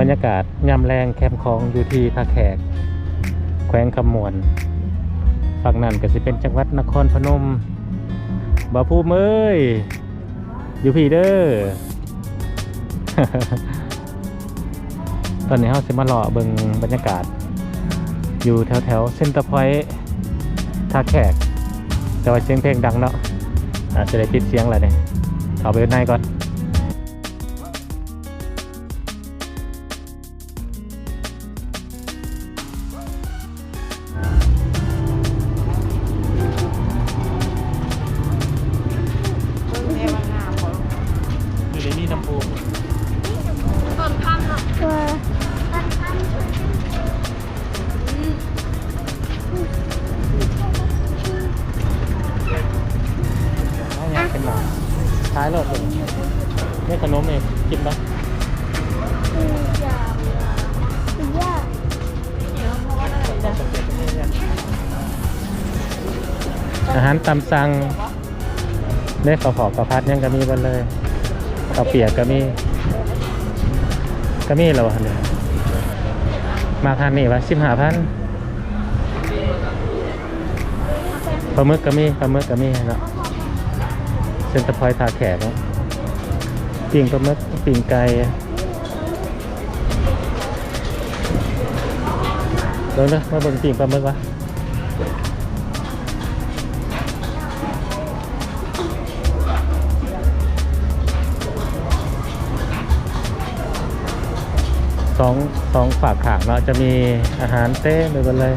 บรรยากาศยามแรงแคมคองอยู่ที่ท่าแขก แขวงคำมวนฝั่งนั้นก็สิเป็นจังหวัดนครพนมบ่าวภูมิเอ้ยอยู่พี่เด้อตอนนี้เราสิมาเลาะเบิงบรรยากาศ อยู่แถวแถวเซ็นเตอร์พอยต์ท่าแขก แต่ว่าเสียงเพลงดังเนาะอาจจะได้ปิดเสียงอะไรเนี่ยเอาไปในก่อนารตามสั่งได้ข้าวผอกข้าวพัดยังก็มีเบนเลยข้าวเปียกก็มีก็มีแล้ววะเนี่ยมาพันนี่วะสิบห้าพันปลาหมึกก็มีปลาหมึกก็มีเนาะเซนตอร์พอยทาแขกเนาะปิ่งปลาหมึกปิ่งไก่เบิ่งเด้อมาเบิ่งปิ่งปลาหมึกวะ องสองฝากขางเนาะจะมีอาหารเต้ไปหมดเลย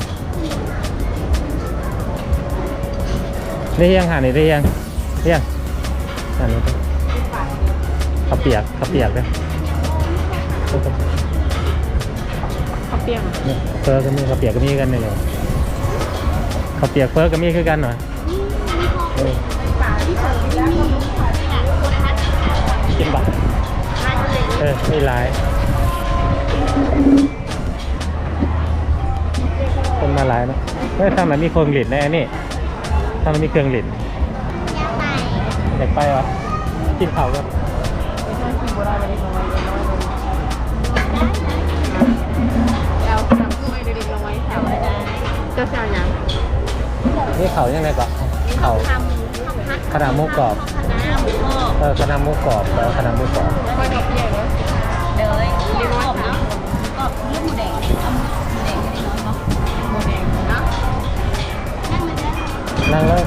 ได้ยังหานี่ได้ยังได้ยังอันนี้ข้าวเปียกข้าวเปียกเลยข้าวเปียกเนี่ยเฟอร์ก็มีข้าวเปียกก็มีกันเนี่ยเลยข้าวเปียกเฟอร์ก็มีคือกันหน่อยเออป่าที่เปิดไปแล้วก็มีขายกินบัตรร้านเล็กเออมีหลาย คนมาหลายเนาะไม่ทำไหนมีเครื่องหลินแน่นี่ทำไหนมีเครื่องหลินอยากไปเหรอกินข้าวกันกินบ่ได้บ่ได้ลงไว้น้อยลงเอาสั่งถ้วยเด็กๆลงไว้แถวได้เจ้าสาวหยังนี่เขายังไงก่อนเขาทำขนาดหมูกรอบน้ำหมูกรอบเออขนาดหมูกรอบแล้วขนาดหมูกรอบค่อยดอกเบี้ยเด้อเดี๋ยวเลยเรียกว่าถามก็เลือก หมูแดงเอาหมูแดงให้น้องเนาะโมแดงเนาะนั่งมาได้นั่งเลย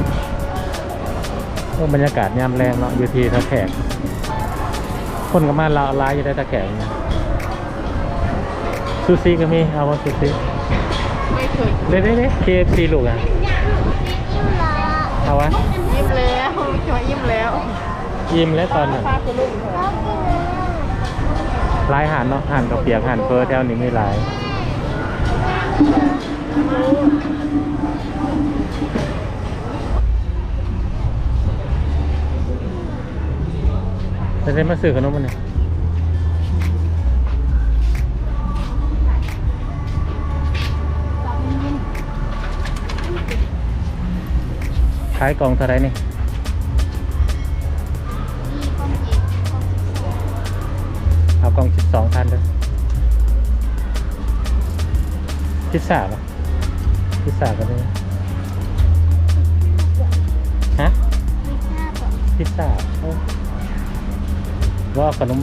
โอ้บรรยากาศยามแรงเนาะอยู่ที่ตะแขกคนก็มาลาลายอยู่ได้ตะแขกนี่ยซูซี่ก็มีเอาว่าซูซี่ไม่เคยเด้เด้เด้เคฟซีลูกอะเอาวะยิ้มแล้วช่วยยิ้มแล้วยิ้มแล้วตอนนั้น ป้าคุณลุงเถอ ลายหันเนาะหันกับเปียกหันเฟอร์แถวนี้ไม่ลายจะได้มาซื้อขนมมันเนี่ยขายกล่องเท่าไรนี่ สองพันเลยพิซซ่าปะพิซซ่าก็ได้ฮะพิซซ่าเอ้าว่าขนม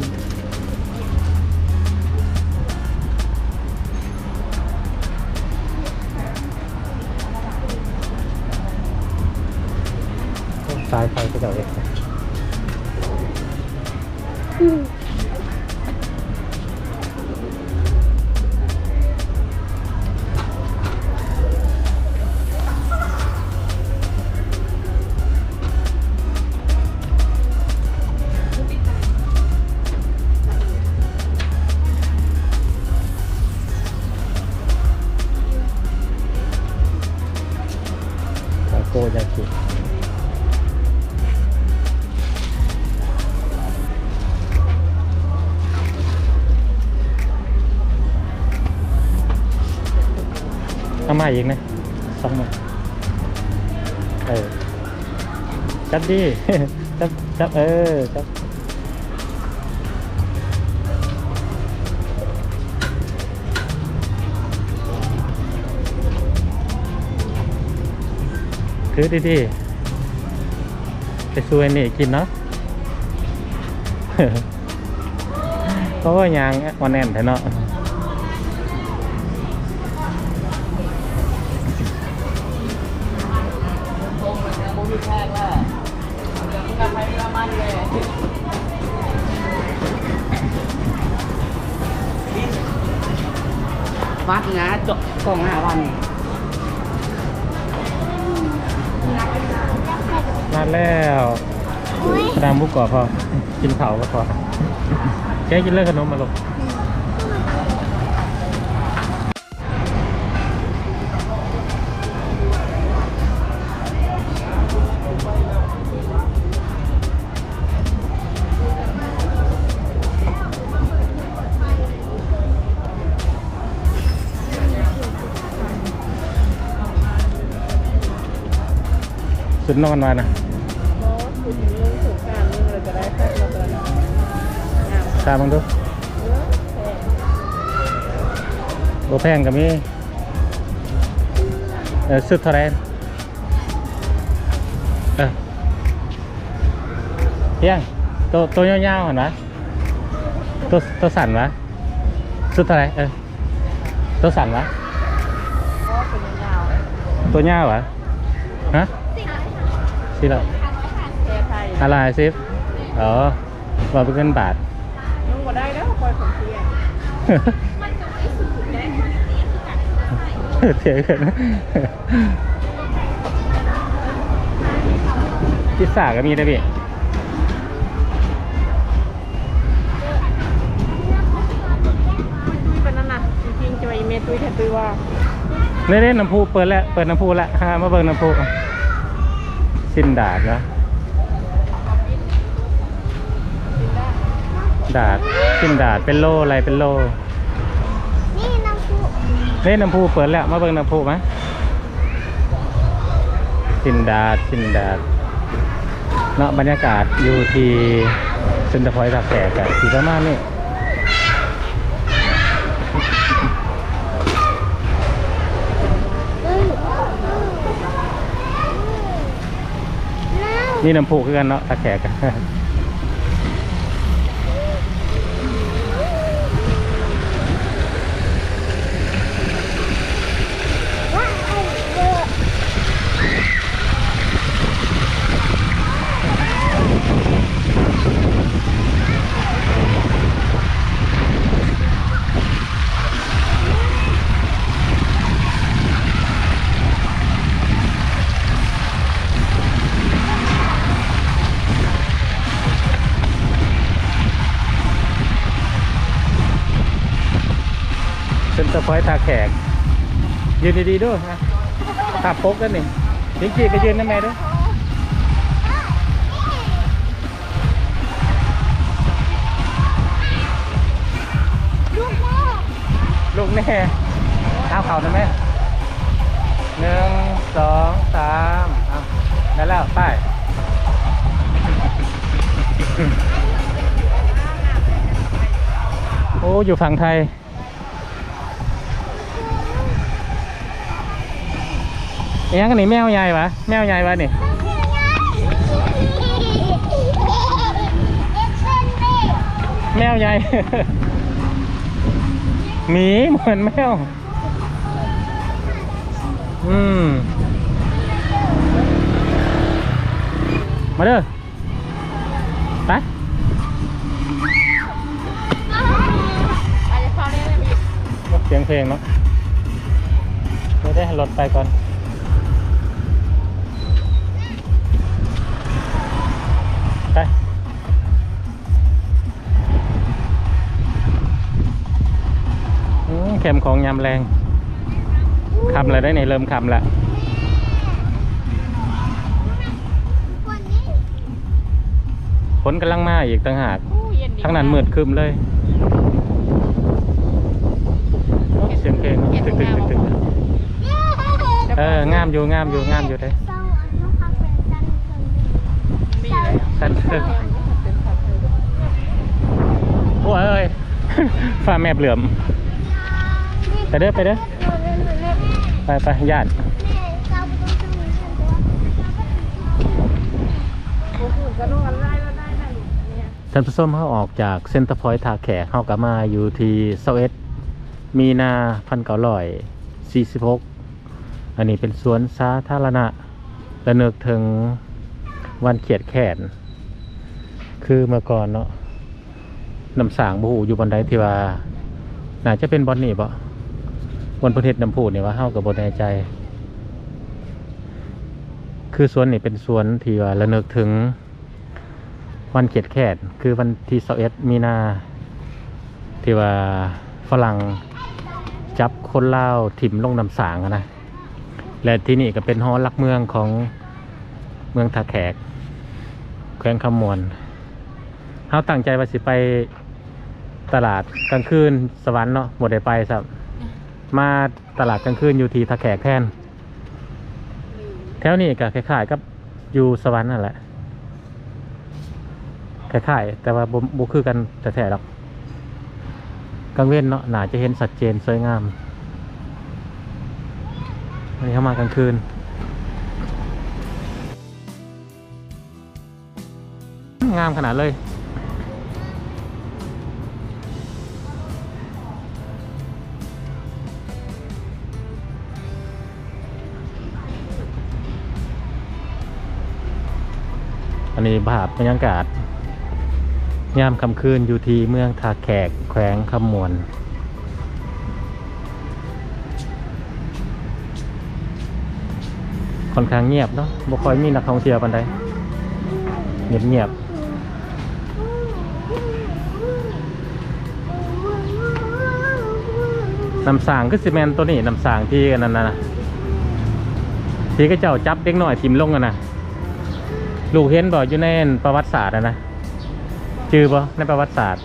สายไฟก็จะเอกทาโกยากิเอามาอีกนะ สองมาเออจับดิจับจั ถือดีๆไปซูเอนี่กินเนาะเพราะว่ายางออนแอนแท้เนาะวัดนะจบกองห้าวัน มาแล้วตามบุกก่อนพอ กินเผาก็พอ แกกินเรื่องขนมมาลูกสุดนอนมานะ โน้ตคุณลุงถูกการลุงเลยจะได้แค่เราเลยงามตามมึงดูเออแพงโบแพงกับมีเออสุดเท่าไหรเออเพียงตัวตัวยาวๆเห็นไหมตัวตัวสั่นวะสุดเท่าไหรเออตัวสั่นวะก็เป็นยาวตัวยาววะฮะสิละแพไทย อะไรซิฟอ๋อว่าเป็นเงินบาทลุงก็ได้แล้วคอยของเทียนเถียงกันพิซซ่าก็มีนะพี่เป็นนั่นน่ะจริงๆจะไปเมตุยแทนตุยว่าเล่นๆน้ำพุเปิดแล้ว เปิดน้ำพุแล้วฮะมาเบิ่งน้ำพุสิ้นดาดนะ ดาดสิ้นดาดเป็นโลอะไรเป็นโลนี่น้ำพุเล่นน้ำพุเปิดแล้วมาเบิ่งน้ำพุไหมสิ้นดาดสิ้นดาดเนาะบรรยากาศอยู่ที่เซ็นเตอร์พอยต์ตากแขกอะที่ประมาณนี้เอ้ยน้นี่น้ำพุคือกันเนาะตากแขกอ ตอร์พอยต์ตาแขก ยืนดีๆด้วยนะขับปกกันนี่ยิงจีก็ยืนนะแม่ด้วยลูกแม่ลูกแน่เอาเข่านะแม่หนึ่งสองสามเอาได้แล้วไปโอ้ อยู่ฝั่งไทย ยงกันนี่แมวใหญ่ปะแมวใหญ่ปะนี่แมวใหญ่หมีเหมือนแมว อืม มาเด้อไปอาจจะเข้าได้เลยพี่เสียงเพลงเนาะเดี๋ยวได้รถไปก่อน เข็มของยำแรงคำอะไรได้ไหนเริ่มคำละวันนี้ฝนกำลังมาอีกต่างหากอู้เย็นดีทั้งนั้นมืดครึมเลยโอ้เสียงเพลงตึกตึกตึกตึกเอองามอยู่งามอยู่งามอยู่เลยเศร้าอันนู้นค่ะเป็นจันทร์เพิ่งดีเลยสันเติกโอ้ยเอ้ยฟ้าแมบเหลื่อม ไปเด้อไปเด้อไปไปญาติแม่เศร้าดท่านผู้ชมเขาออกจากเซ็นเตอร์พอยต์ทาแขกเขากลับมาอยู่ที่เซาเอสมีนาพันเก้าร้อยสี่สิบหกอันนี้เป็นสวนสาธารณะระเนึกถึงวันเขียดแขน คือเมื่อก่อนเนาะน้ำสางบูหูอยู่บนใดที่ว่าน่าจะเป็นบอนนี่ปะ บนประเทศน้ำพูนี่ว่าเฮากับบนแน่ใจ คือสวนนี่เป็นสวนที่ว่าระนึกถึง วันเขียดแขนคือวันที่สเอ็ดมีนา ที่ว่าฝรั่งจับคนเลาถิ่มลงน้ำสางนะและที่นี่ก็เป็นฮอลักเมืองของเมืองท่าแขกแขวงคำมวนเขาตั้งใจว่าสิไปตลาดกลางคืนสวรรค์เนาะหมดได้ไปสับ มาตลาดกลางคืนอยู่ทีท่าแขกแทน แถวนี้ก็คล้ายๆกับอยู่สวรรค์นั่นแหละคล้ายๆแต่ว่าบ,บุคือกันแต่แท้หรอกกลางเว้นเนาะหนาจะเห็นสัดเจนสวยงามอันนี้เข้ามากลางคืนงามขนาดเลย นี้ภาพบรรยากาศยามค่ำคืนอยู่ที่เมืองทาแขกแขวงคำมวนค่อนข้างเงียบเนาะบ่ค่อยมีนักท่องเที่ยวปานใดเงียบเงียบๆน้ำสางคือซีเมนตัวนี้น้ำสางที่กันนั่นนะที่ก็เจ้าจับเด็กหน้อยทิมลงกันนะ ลูกเห็นบ่อยู่ในประวัติศาสตร์อะนะจือปะในประวัติศาสตร์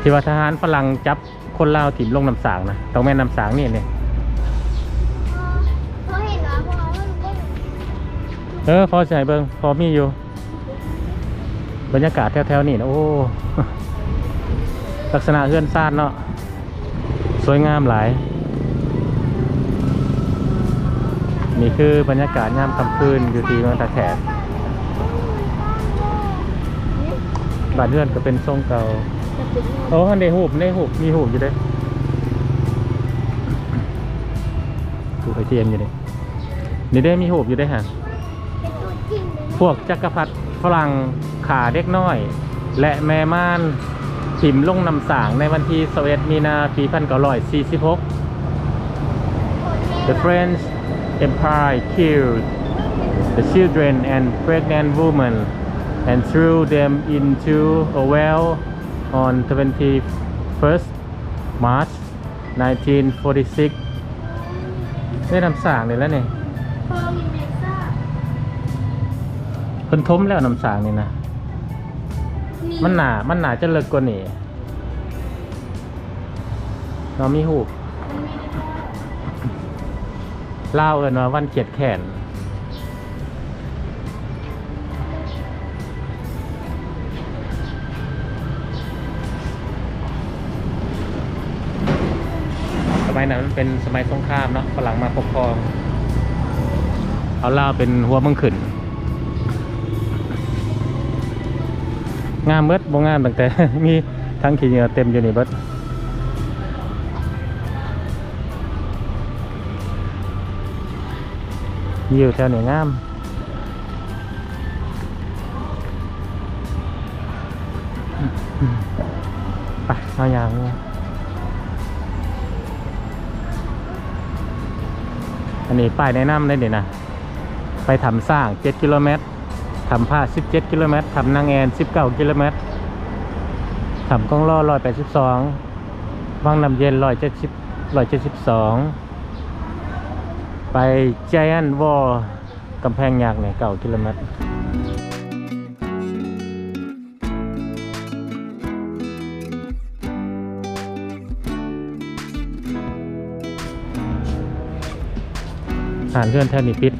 ที่ว่าทหารฝรั่งจับคนลาวถิ่มลงน้ำสางนะต้องแม่นน้ำสางนี่เนี่ยเพราะเห็นว่าเพราะว่ามันก็เออพอใส่เบิงพอมีอยู่ บรรยากาศแถวๆนี่นะโอ้ลักษณะเฮือนซ่านเนาะสวยงามหลาย นี่คือบรรยากาศยามค่ำคืนอยู่ที่เมืองตะแขก บ้านเรือนก็เป็นทรงเก่าจะเป็นโอ้ในหูบในหูบมีหูบอยู่เด้หูไอเทียมอยู่เด้นี่ได้มีหูบอยู่เด้ฮะเป็นตัวจริงเลยพวกจักรพรรดิฝรั่งขาเด็กน้อย และแม่ม่านถิ่มลงนำสางในวันที่21มีนาปี1946 The French Empire killed the children and pregnant women and threw them into a well on 21st March 1946ได้นำสางเลยแล้วเนี่ยพอมีเมซ่าเพิ่นทมแล้วน้ำสางนี่นะ มันหนา มันหนาจะเลิกกว่านี่เรามีหูบเล่าวเอินว่าวันเขียดแขน นั้นมันเป็นสมัยสงครามเนาะฝรั่งมาปกครอง เอาเล่าเป็นหัวมึงขึ้นงามเบิดบ่งามตั้งแต่ มีทั้งขี้เหงื่อเต็มอยู่นี่เบิดยิวแถวหนี้งามไปเอาอย่างนี้ นนี้ป้ายแนะนำได้เดี๋ยนะ ไปทำสร้าง 7 กิโลเมตรทำผ้า 17 กิโลเมตรทำนางแอน 19 กิโลเมตรทำกล้องล่อ182วังน้ำเย็น 170 172 ไปไจแอนวอลกำแพงยักเนี่ย9กิโลเมตรานเพื่อนแทนนี่ปิด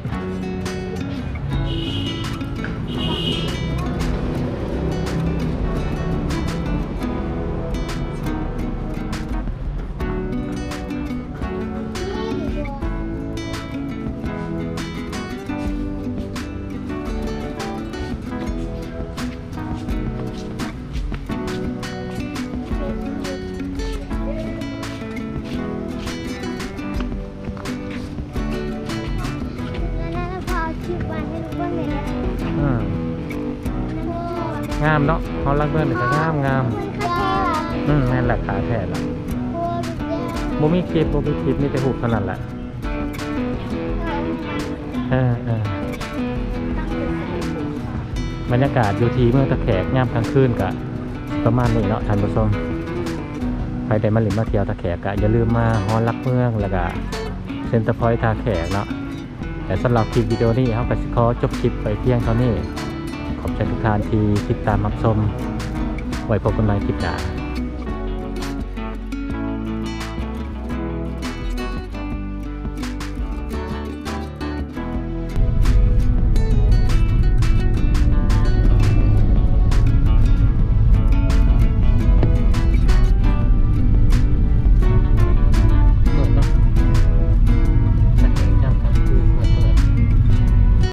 งามเนาะฮอลลักเมืองนี่ก็งามงามอืมแม่นแหละขาแท้ละบ่มีคลิปบ่มีคลิปมีแต่หูปเท่านั้นแหละเออเออบรรยากาศอยู่ที่เมืองตะแขกยามกลางคืนก็ประมาณนี้เนาะท่านผู้ชมใครได้มาหลินมาเที่ยวตะแขกก็อย่าลืมมาฮอลลักเมืองแล้วก็เซ็นเตอร์พอยต์ตาแขกเนาะแต่สำหรับคลิปวิดีโอนี้เขาก็สิขอจบคลิปไปเพียงเท่านี้ ขอบใจทุกท่านที่ติดตามรับชมไว้พบกันใหม่คลิปหน้า